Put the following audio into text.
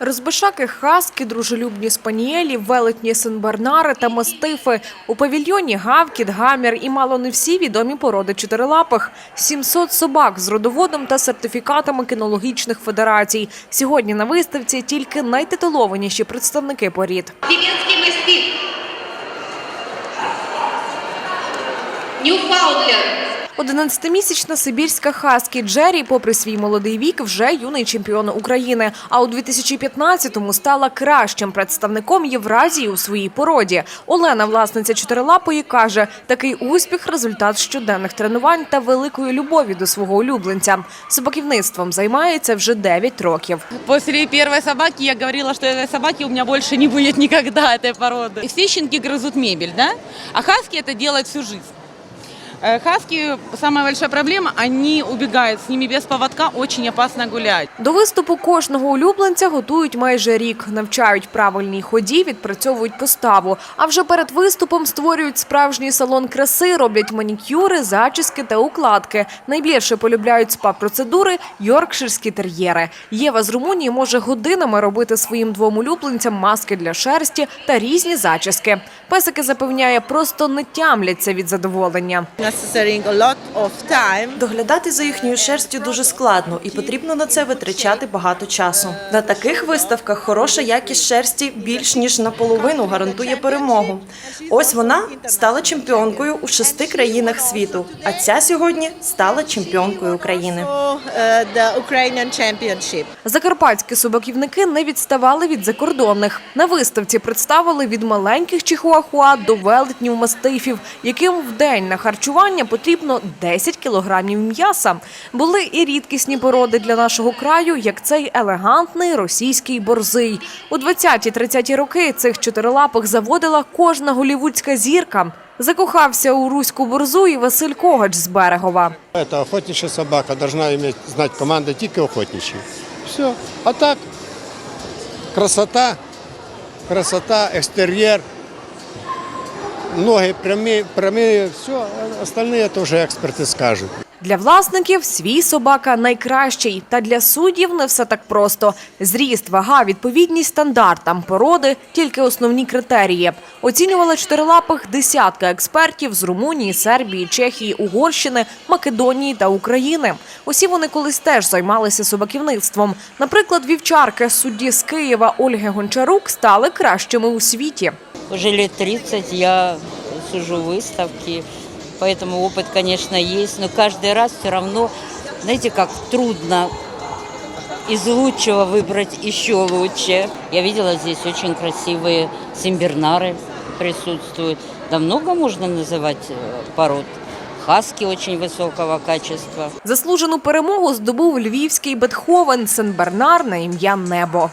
Розбишаки, хаски, дружелюбні спанієлі, велетні сенбернари та мастифи. У павільйоні гавкіт, гамір і мало не всі відомі породи чотирилапих. 700 собак з родоводом та сертифікатами кінологічних федерацій. Сьогодні на виставці тільки найтитулованіші представники порід. Венецкий мастиф. Ньюфаундленд. 11-місячна сибірська хаскі Джері, попри свій молодий вік, вже юний чемпіон України. А у 2015-му стала кращим представником Євразії у своїй породі. Олена, власниця чотирилапої, каже, такий успіх – результат щоденних тренувань та великої любові до свого улюбленця. Собаківництвом займається вже 9 років. После первой собаки я говорила, что этой собаки у меня больше не будет никогда, этой породы. И все щенки грызут мебель, да? А хаски это делают всю жизнь. Э, Хаски, самая большая проблема, они убегают, с ними без поводка очень опасно гулять. До виступу кожного улюбленця готують майже рік, навчають правильній ході, відпрацьовують поставу. А вже перед виступом створюють справжній салон краси, роблять манікюри, зачіски та укладки. Найбільше полюбляють спа-процедури йоркширські тер'єри. Єва з Румунії може годинами робити своїм двом улюбленцям маски для шерсті та різні зачіски. Песики запевняє, просто не тямляться від задоволення. Доглядати за їхньою шерстю дуже складно і потрібно на це витрачати багато часу. На таких виставках хороша якість шерсті більш ніж наполовину гарантує перемогу. Ось вона стала чемпіонкою у шести країнах світу, а ця сьогодні стала чемпіонкою України. Uh, Закарпатські собаківники не відставали від закордонних. На виставці представили від маленьких чихуахуа до велетнів мастифів, яким в день на харчування потрібно 10 кілограмів м'яса. Були і рідкісні породи для нашого краю, як цей елегантний російський борзий. У 20-30 роки цих чотирилапих заводила кожна голівудська зірка. Закохався у руську борзу і Василь Когач з Берегова. Это охотничья собака, должна иметь, знать команда тільки охотничьи. Все. А так, красота, красота, экстерьер, ноги прямые, прямые, все, остальные это уже эксперты скажут. Для власників свій собака найкращий. Та для суддів не все так просто. Зріст, вага, відповідність стандартам, породи – тільки основні критерії. Оцінювали чотирилапих десятка експертів з Румунії, Сербії, Чехії, Угорщини, Македонії та України. Усі вони колись теж займалися собаківництвом. Наприклад, вівчарки судді з Києва Ольги Гончарук стали кращими у світі. Уже лет 30 я сужу выставки, поэтому опыт, конечно, есть, но каждый раз все равно, знаете, как трудно из лучшего выбрать еще лучше. Я видела здесь очень красивые симбернары присутствуют. Да много можно называть э, пород. Хаски очень высокого качества. Заслужену перемогу здобув львівський Бетховен Сен-Бернар на ім'я Небо.